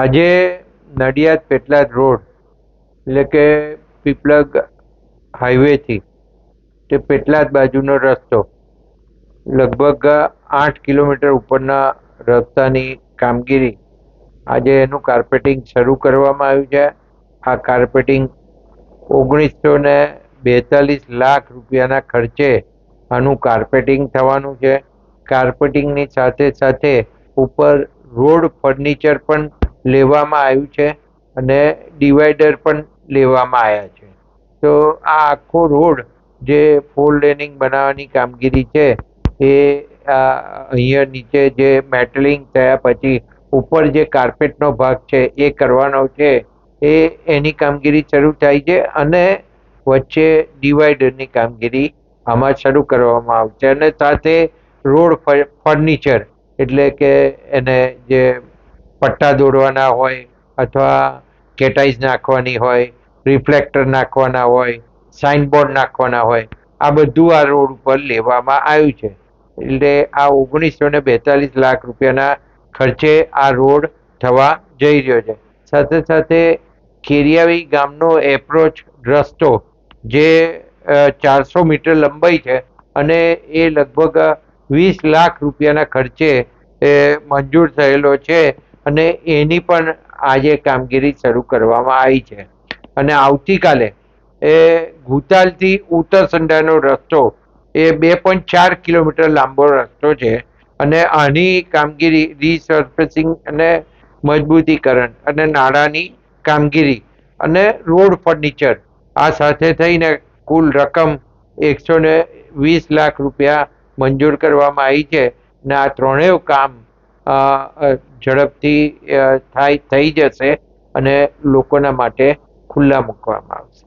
આજે નડિયાદ પેટલાદ રોડ, એટલે કે પીપલગ હાઈવેથી, તે પેટલાદ બાજુનો રસ્તો, લગભગ આઠ કિલોમીટર ઉપરના રસ્તાની કામગીરી. આજે એનું કાર્પેટિંગ શરૂ કરવામાં આવ્યું છે. આ કાર્પેટિંગ ઓગણીસો ને બેતાલીસ લાખ રૂપિયાના ખર્ચે આનું કાર્પેટિંગ થવાનું છે. કાર્પેટિંગની સાથે સાથે ઉપર રોડ ફર્નિચર પણ લેવામાં આવ્યું છે અને ડિવાઈડર પણ લેવામાં આવ્યા છે. તો આ આખો રોડ જે ફોર લેનિંગ બનાવવાની કામગીરી છે, એ અહીંયા નીચે જે મેટલિંગ થયા પછી ઉપર જે કાર્પેટનો ભાગ છે, એ કરવાનો છે, એ, એની કામગીરી શરૂ થાય છે અને વચ્ચે ડિવાઈડરની કામગીરી આમાં શરૂ કરવામાં આવશે. અને સાથે રોડ ફર્નિચર એટલે કે એને જે પટ્ટા દોડવાના હોય અથવા કેટાઇઝ નાખવાની હોય, રિફ્લેક્ટર નાખવાના હોય, સાઇનબોર્ડ નાખવાના હોય, આ બધું આ રોડ ઉપર લેવામાં આવ્યું છે. એટલે આ ઓગણીસો ને બેતાલીસ લાખ રૂપિયાના ખર્ચે આ રોડ થવા જઈ રહ્યો છે. સાથે સાથે કેરિયાવી ગામનો એપ્રોચ રસ્તો જે ચારસો મીટર લંબાઈ છે અને એ લગભગ વીસ લાખ રૂપિયાના ખર્ચે મંજૂર થયેલો છે. અને એની પણ આજે કામગીરી શરૂ કરવામાં આવી છે. અને આવતીકાલે એ ભૂતાલથી ઉત્તરસંડાનો રસ્તો એ બે પોઈન્ટ ચાર કિલોમીટર લાંબો રસ્તો છે અને આની કામગીરી રીસર્ફેસિંગ અને મજબૂતીકરણ અને નાળાની કામગીરી અને રોડ ફર્નિચર આ સાથે થઈને કુલ રકમ એકસો વીસ લાખ રૂપિયા મંજૂર કરવામાં આવી છે. ને આ ત્રણેય કામ ઝડપથી થાય થઈ જશે અને લોકોના માટે ખુલ્લા મૂકવામાં આવશે.